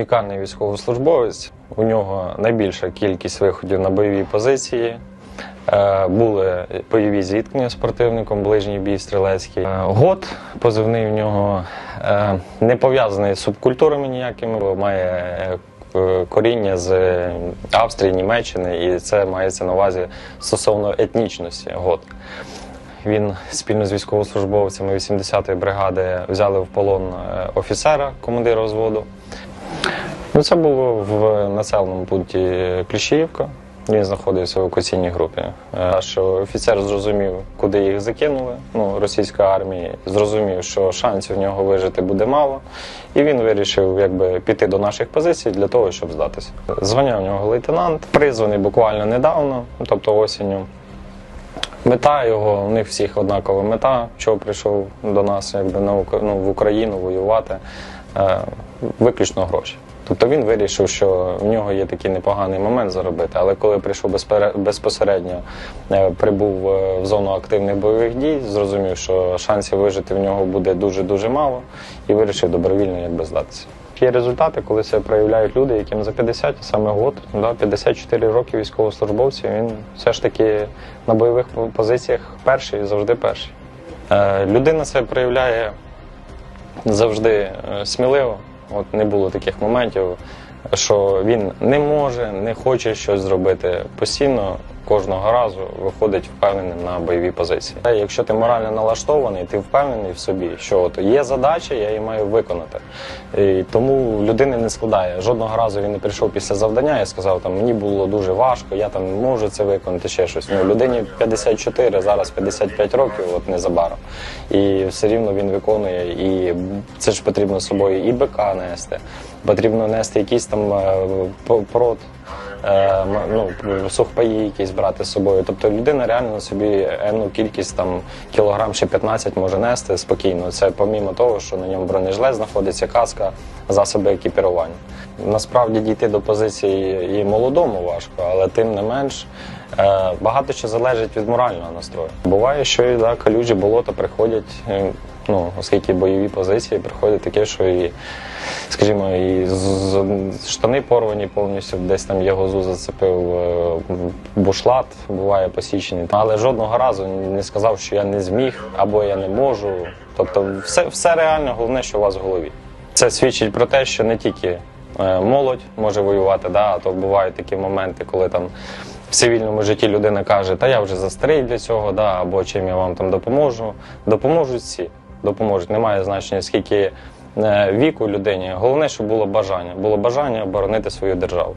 унікальний військовослужбовець. У нього найбільша кількість виходів на бойові позиції. Е, Були бойові зіткнення з противником, ближній бій стрілецький. Е, Год позивний в нього е, не пов'язаний з субкультурами ніякими, бо має коріння з Австрії, Німеччини, і це мається на увазі стосовно етнічності. Год. Він спільно з військовослужбовцями 80-ї бригади взяли в полон офіцера, командира взводу. Ну, це було в населеному пункті Кліщіївка. Він знаходився в евакуаційній групі. Е, Що офіцер зрозумів, куди їх закинули, ну, російської армії, зрозумів, що шансів в нього вижити буде мало, і він вирішив якби, піти до наших позицій для того, щоб здатися. Звання в нього лейтенант, призваний буквально недавно, тобто осінню. Мета його, у них всіх однакова мета, чого прийшов до нас якби, на, ну, в Україну воювати, е, виключно гроші. Тобто він вирішив, що в нього є такий непоганий момент заробити, але коли прийшов безпосередньо, е, прибув е, в зону активних бойових дій, зрозумів, що шансів вижити в нього буде дуже-дуже мало, і вирішив добровільно якби здатися. Є результати, коли це проявляють люди, яким за 50, а саме год, да, 54 роки військовослужбовців, він все ж таки на бойових позиціях перший і завжди перший. Е, людина це проявляє завжди сміливо. От не було таких моментів, що він не може, не хоче щось зробити постійно. Кожного разу виходить впевненим на бойові позиції. Якщо ти морально налаштований, ти впевнений в собі, що от є задача, я її маю виконати. І тому людини не складає. Жодного разу він не прийшов після завдання і сказав, там мені було дуже важко, я там не можу це виконати, ще щось. Ну, людині 54, зараз 55 років, от незабаром. І все рівно він виконує. І це ж потрібно з собою і БК нести, потрібно нести якийсь там е, прот. Е, ну, сухпаї якісь брати з собою. Тобто людина реально на собі енну кількість там кілограм ще 15 може нести спокійно. Це помімо того, що на ньому бронежилет знаходиться каска, засоби екіпірування. Насправді дійти до позиції і молодому важко, але тим не менш багато що залежить від морального настрою. Буває, що і да, калюжі болота приходять. е, Ну, оскільки бойові позиції приходять таке, що і, скажімо, і штани порвані повністю, десь там його зу зацепив е, бушлат, буває посічений. Але жодного разу не сказав, що я не зміг або я не можу. Тобто, все, все реально, головне, що у вас в голові. Це свідчить про те, що не тільки е, молодь може воювати, да, а то бувають такі моменти, коли там в цивільному житті людина каже, та я вже застрій для цього, да, або чим я вам там допоможу. Допоможуть всі. Допоможуть. Немає значення, скільки е, віку людині. Головне, щоб було бажання. Було бажання оборонити свою державу.